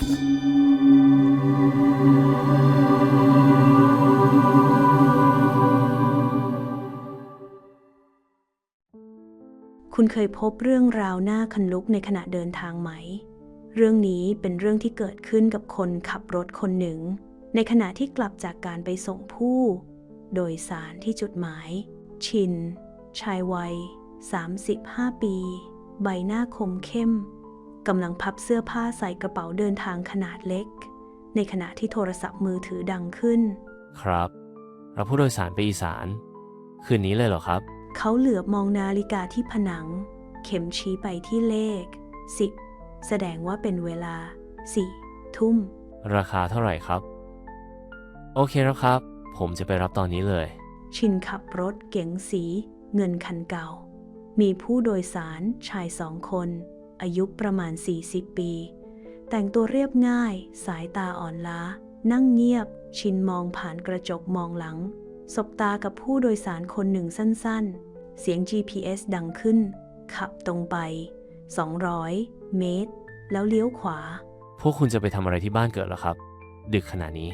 คุณเคยพบเรื่องราวหน้าคันลุกในขณะเดินทางไหม เรื่องนี้เป็นเรื่องที่เกิดขึ้นกับคนขับรถคนหนึ่ง ในขณะที่กลับจากการไปส่งผู้ โดยสารที่จุดหมาย ชิน ชายวัย 35 ปี ใบหน้าคมเข้ม กำลังพับเสื้อผ้าใส่กระเป๋าเดินทางขนาดเล็ก ในขณะที่โทรศัพท์มือถือดังขึ้น ครับ รับผู้โดยสารไปอีสาน คืนนี้เลยเหรอครับ เขาเหลือบมองนาฬิกาที่ผนัง เข็มชี้ไปที่เลข 10 แสดงว่าเป็นเวลา 4 ทุ่ม ราคาเท่าไหร่ครับ โอเคแล้วครับ ผมจะไปรับตอนนี้เลย ชินขับรถเก๋งสี เงินคันเก่า มีผู้โดยสารชายสองคน อายุประมาณ 40 ปี แต่งตัวเรียบง่าย สายตาอ่อนล้า นั่งเงียบ ชินมองผ่านกระจกมองหลัง สบตากับผู้โดยสารคนหนึ่งสั้นๆ เสียง GPS ดังขึ้น ขับตรงไป 200 เมตร แล้วเลี้ยวขวา พวกคุณจะไปทำอะไรที่บ้านเกิดเหรอครับ ดึกขนาดนี้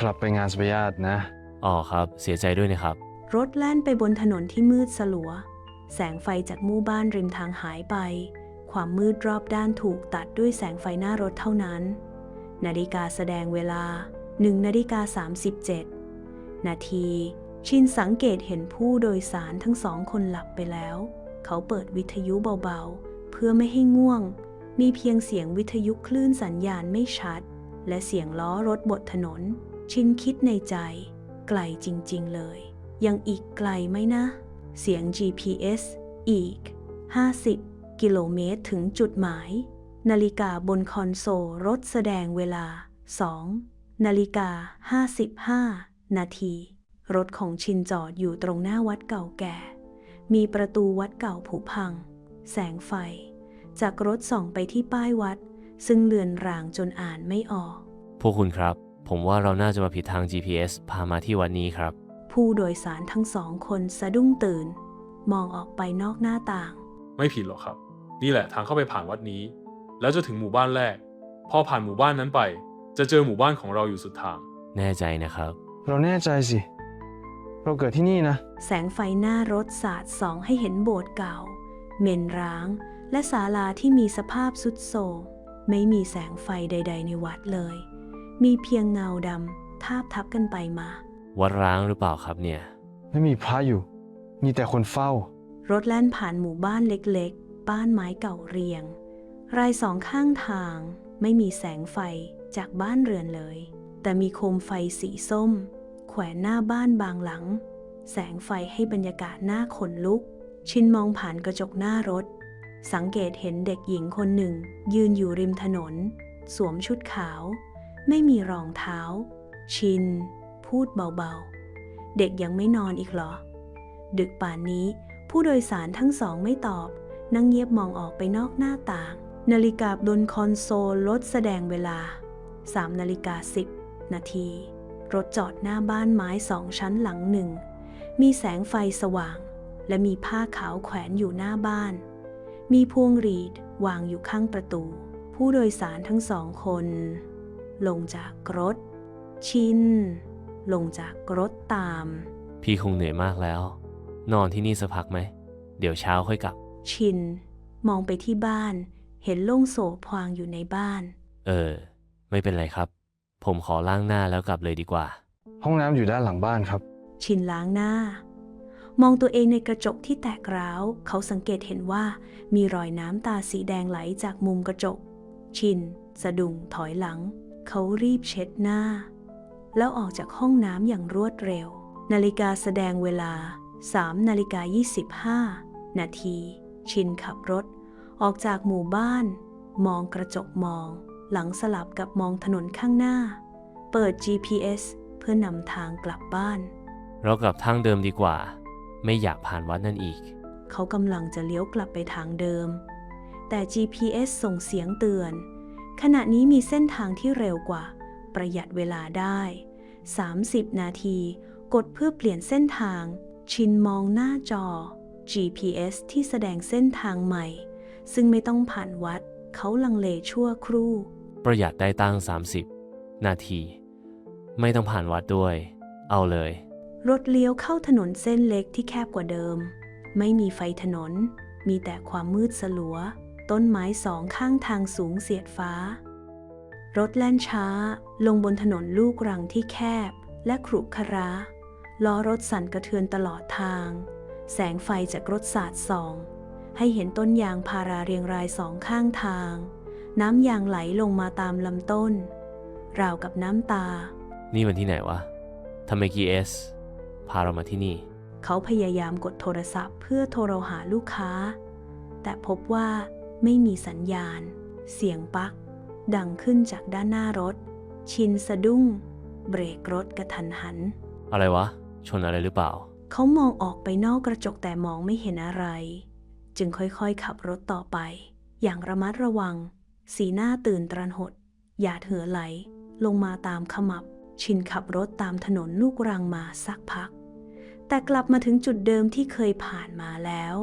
กลับไปงานสปยาตนะ อ๋อครับ เสียใจด้วยนะครับ รถแล่นไปบนถนนที่มืดสลัว แสงไฟจากหมู่บ้านริมทางหายไป ความมืดรอบด้านถูกตัดด้วยแสงไฟหน้ารถเท่านั้น นาฬิกาแสดงเวลา1นาฬิกา37 นาที ชินสังเกตเห็นผู้โดยสารทั้งสองคนหลับไปแล้ว เขาเปิดวิทยุเบาๆ เพื่อไม่ให้ง่วง มีเพียงเสียงวิทยุคลื่นสัญญาณไม่ชัด และเสียงล้อรถบนถนน ชินคิดในใจ ไกลจริงๆเลย ยังอีกไกลไหมนะ เสียง GPS อีก 50 กิโลเมตรถึงจุดหมาย นาฬิกาบนคอนโซลรถแสดงเวลา 2 นาฬิกา 55 นาที รถของชินจอดอยู่ตรงหน้าวัดเก่าแก่ มีประตูวัดเก่าผุพัง แสงไฟ จากรถส่องไปที่ป้ายวัด ซึ่งเลือนรางจนอ่านไม่ออก พวกคุณครับ ผมว่าเราน่าจะมาผิดทาง GPS พามาที่วันนี้ครับ ผู้โดยสารทั้งสองคนสะดุ้งตื่น มองออกไปนอกหน้าต่าง ไม่ผิดหรอกครับ นี่แหละทางเข้าไปผ่านวัดนี้ แล้วจะถึงหมู่บ้านแรก พอผ่านหมู่บ้านนั้นไป จะเจอหมู่บ้านของเราอยู่สุดทาง แน่ใจนะครับ เราแน่ใจสิ เราเกิดที่นี่นะ แสงไฟหน้ารถสาดส่องให้เห็นโบสถ์เก่า เมนร้าง และศาลาที่มีสภาพสุดโทรมไม่มีแสงไฟใด ๆ ในวัดเลย มีเพียงเงาดำทาบทับกันไปมา วัดร้างหรือเปล่าครับเนี่ย ไม่มีพระอยู่ มีแต่คนเฝ้า รถแล่นผ่านหมู่บ้านเล็กๆ บ้านไม้เก่าเรียง รายสองข้างทางไม่มีแสงไฟจากบ้านเรือนเลย แต่มีโคมไฟสีส้ม แขวนหน้าบ้านบางหลัง แสงไฟให้บรรยากาศหน้าขนลุก ชินมองผ่านกระจกหน้ารถ สังเกตเห็นเด็กหญิงคนหนึ่ง ยืนอยู่ริมถนน สวมชุดขาว ไม่มีรองเท้า ชิน พูดเบาๆ เด็กยังไม่นอนอีกเหรอ ดึกป่านนี้ผู้โดยสารทั้งสองไม่ตอบ นั่งเงียบมองออกไปนอกหน้าต่าง นาฬิกาบนคอนโซลรถแสดงเวลา 3 นาฬิกา 10 นาที รถจอดหน้าบ้านไม้สองชั้นหลังหนึ่ง มีแสงไฟสว่าง และมีผ้าขาวแขวนอยู่หน้าบ้าน มีพวงรีดวางอยู่ข้างประตู ผู้โดยสารทั้งสองคน ลงจากรถ ชิน ลงจากรถตาม พี่คงเหนื่อยมากแล้ว นอนที่นี่สักพักไหม เดี๋ยวเช้าค่อยกลับ ชิน มองไปที่บ้าน เห็นโล่งโศพวางอยู่ในบ้าน เออ ไม่เป็นไรครับ ผมขอล้างหน้าแล้วกลับเลยดีกว่า ห้องน้ำอยู่ด้านหลังบ้านครับ ชินล้างหน้า มองตัวเองในกระจกที่แตกร้าว เขาสังเกตเห็นว่ามีรอยน้ำตาสีแดงไหลจากมุมกระจก ชิน สะดุ้งถอยหลัง เขารีบเช็ดหน้า แล้วออกจากห้องน้ำอย่างรวดเร็ว นาฬิกาแสดงเวลา3นาฬิกา25 นาที ชินขับรถ ออกจากหมู่บ้าน มองกระจกมอง หลังสลับกับมองถนนข้างหน้า เปิด GPS เพื่อนำทางกลับบ้าน เรากลับทางเดิมดีกว่า ไม่อยากผ่านวัดนั่นอีก เขากำลังจะเลี้ยวกลับไปทางเดิม แต่ GPS ส่งเสียงเตือน ขณะนี้มีเส้นทางที่เร็วกว่า ประหยัดเวลาได้ 30 นาที กดเพื่อเปลี่ยนเส้นทาง ชินมองหน้าจอ GPS ที่แสดงเส้นทางใหม่ ซึ่งไม่ต้องผ่านวัด เขาลังเลชั่วครู่ ประหยัดได้ตั้ง 30 นาที ไม่ต้องผ่านวัดด้วย เอาเลย รถเลี้ยวเข้าถนนเส้นเล็กที่แคบกว่าเดิม ไม่มีไฟถนน มีแต่ความมืดสลัว ต้นไม้สองข้างทางสูงเสียดฟ้า รถแล่นช้า ลงบนถนนลูกรังที่แคบ และขรุขระล้อรถสั่นกระเทือนตลอดทาง แสงไฟจากรถสาดส่อง ให้เห็นต้นยางพาราเรียงรายสองข้างทาง น้ำยางไหลลงมาตามลำต้น ราวกับน้ำตา นี่มันที่ไหนวะทำไม GS พาเรามาที่นี่ เขาพยายามกดโทรศัพท์เพื่อโทรหาลูกค้า แต่พบว่าไม่มีสัญญาณ เสียงปลั๊กดังขึ้นจากด้านหน้ารถ ชินสะดุ้ง เบรกรถกระทันหัน อะไรวะ ชนอะไรหรือเปล่า เขามองออกไปนอกกระจกแต่มองไม่เห็นอะไร จึงค่อยๆขับรถต่อไป อย่างระมัดระวัง สีหน้าตื่นตระหนดหยาดเหงื่อไหล ลงมาตามขมับ ชินขับรถตามถนนลูกรังมาสักพัก แต่กลับมาถึงจุดเดิมที่เคยผ่านมาแล้ว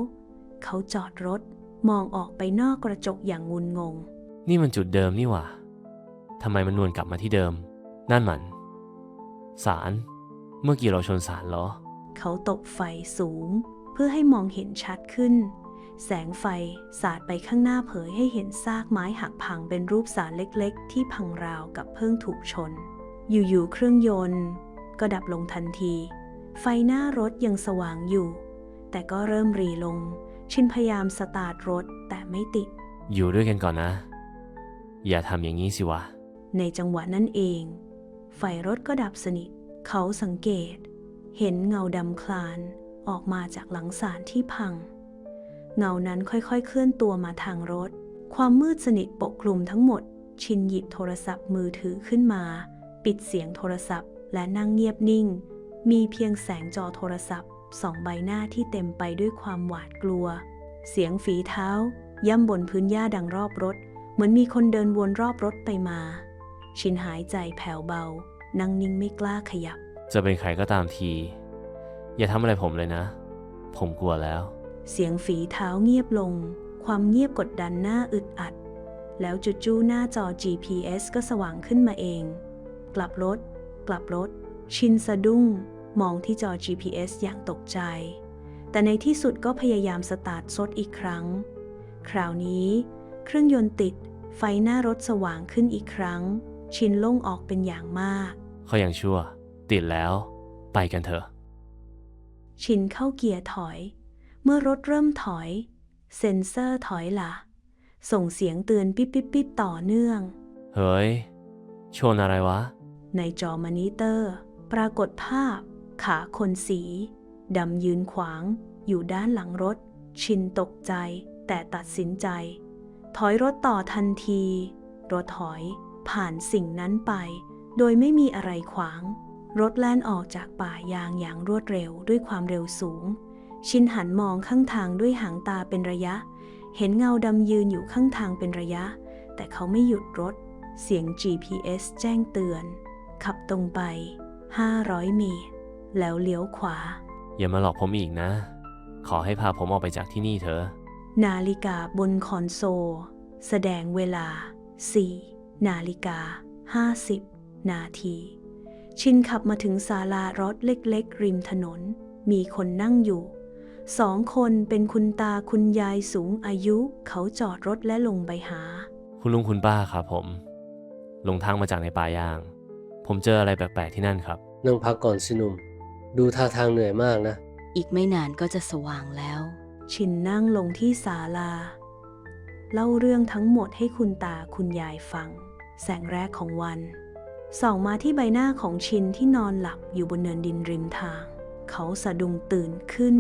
เขาจอดรถมองออกไปนอกกระจกอย่างงุนงง นี่มันจุดเดิมนี่หว่าทำไมมันนวลกลับมาที่เดิม นั่นมัน สาร เมื่อกี้เราชนสารเหรอ เขาตบไฟสูง เพื่อให้มองเห็นชัดขึ้น แสงไฟสาดไปข้างหน้าเผยให้เห็นซากไม้หักพังเป็นรูปสารเล็กๆ ที่พังราวกับเพิ่งถูกชน อยู่ๆเครื่องยนต์ ก็ดับลงทันที ไฟหน้ารถยังสว่างอยู่ แต่ก็เริ่มรีลง ชินพยายามสตาร์ทรถแต่ไม่ติด อยู่ด้วยกันก่อนนะ อย่าทำอย่างนี้สิวะ ในจังหวะนั้นเอง ไฟรถก็ดับสนิท เขาสังเกต เห็นเงาดำคลานออกมาจากหลังสารที่พัง เงานั้นค่อยๆเคลื่อนตัวมาทางรถ ความมืดสนิทปกคลุมทั้งหมด ชินหยิบโทรศัพท์มือถือขึ้นมา ปิดเสียงโทรศัพท์ และนั่งเงียบนิ่ง มีเพียงแสงจอโทรศัพท์สองใบหน้าที่เต็มไปด้วยความหวาดกลัว เสียงฝีเท้า ย่ำบนพื้นหญ้าดังรอบรถ เหมือนมีคนเดินวนรอบรถไปมา ชินหายใจแผ่วเบา นั่งนิ่งไม่กล้าขยับ จะเป็นใครก็ตามที อย่าทำอะไรผมเลยนะ ผมกลัวแล้ว เสียงฝีเท้าเงียบลง ความเงียบกดดันหน้าอึดอัด แล้วจู่ๆหน้าจอ GPS ก็สว่างขึ้นมาเอง กลับรถ กลับรถ ชินสะดุ้ง มองที่จอ GPS อย่างตกใจ แต่ในที่สุดก็พยายามสตาร์ทรถอีกครั้ง คราวนี้ เครื่องยนต์ติด ไฟหน้ารถสว่างขึ้นอีกครั้ง ชินโล่งออกเป็นอย่างมาก เขายังชั่ว ติดแล้ว ไปกันเถอะ ชินเข้าเกียร์ถอย เมื่อรถเริ่มถอย เซ็นเซอร์ถอยหละส่งเสียงเตือนปิ๊บปิ๊บปิ๊บต่อเนื่อง เฮ้ย ชนอะไรวะ ในจอมอนิเตอร์ ปรากฏภาพ ขาคนสี ดำยืนขวาง อยู่ด้านหลังรถ ชินตกใจ แต่ตัดสินใจ ถอยรถต่อทันที รถถอย ผ่านสิ่งนั้นไป โดยไม่มีอะไรขวาง รถแล่นออกจากป่ายางอย่างรวดเร็วด้วยความเร็วสูง ชินหันมองข้างทางด้วยหางตาเป็นระยะ เห็นเงาดำยืนอยู่ข้างทางเป็นระยะ แต่เขาไม่หยุดรถ เสียง GPS แจ้งเตือน ขับตรงไป 500 เมตร แล้วเลี้ยวขวา อย่ามาหลอกผมอีกนะ ขอให้พาผมออกไปจากที่นี่เถอะ นาฬิกาบนคอนโซล แสดงเวลา 4 นาฬิกา 50 นาที ชินขับมาถึงศาลารถเล็กๆ ริมถนน มีคนนั่งอยู่ สองคนเป็นคุณตาคุณยายสูงอายุ เขาจอดรถและลงไปหา คุณลุงคุณป้าครับผม ลงทางมาจากในป่ายาง ผมเจออะไรแปลกๆที่นั่นครับ นั่งพักก่อนสิหนุ่ม ดูท่าทางเหนื่อยมากนะ อีกไม่นานก็จะสว่างแล้ว ชินนั่งลงที่ศาลา เล่าเรื่องทั้งหมดให้คุณตาคุณยายฟัง แสงแรกของวัน ส่องมาที่ใบหน้าของชินที่นอนหลับอยู่บนเนินดินริมทาง เขาสะดุ้งตื่นขึ้น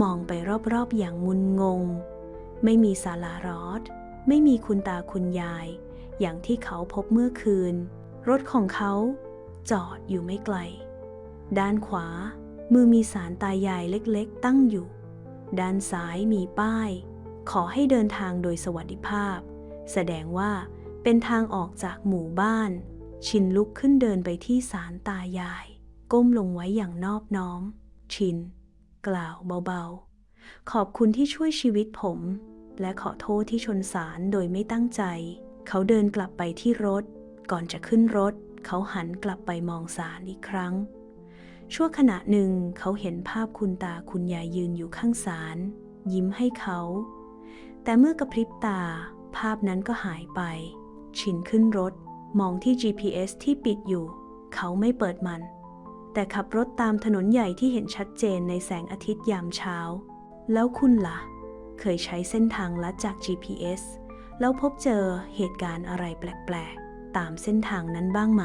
มองไปรอบๆอย่างงุนงง ไม่มีศาลารอด ไม่มีคุณตาคุณยาย อย่างที่เขาพบเมื่อคืน รถของเขาจอดอยู่ไม่ไกล ด้านขวา มือมีสารตายายเล็กๆ ตั้งอยู่ ด้านซ้ายมีป้าย ขอให้เดินทางโดยสวัสดิภาพ แสดงว่าเป็นทางออกจากหมู่บ้าน ชินลุกขึ้นเดินไปที่ศาลตายาย ก้มลงไว้อย่างนอบน้อม ชิน กล่าวเบาๆ ขอบคุณที่ช่วยชีวิตผม และขอโทษที่ชนสารโดยไม่ตั้งใจ เขาเดินกลับไปที่รถ ก่อนจะขึ้นรถ เขาหันกลับไปมองสารอีกครั้ง ชั่วขณะหนึ่งเขาเห็นภาพคุณตาคุณยายยืนอยู่ข้างศาลยิ้มให้เขา แต่เมื่อกระพริบตา ภาพนั้นก็หายไป ชินขึ้นรถ มองที่ GPS ที่ปิดอยู่ เขาไม่เปิดมัน แต่ขับรถตามถนนใหญ่ที่เห็นชัดเจนในแสงอาทิตย์ยามเช้า แล้วคุณล่ะ เคยใช้เส้นทางลัดจาก GPS แล้วพบเจอเหตุการณ์อะไรแปลก ๆ ตามเส้นทางนั้นบ้างไหม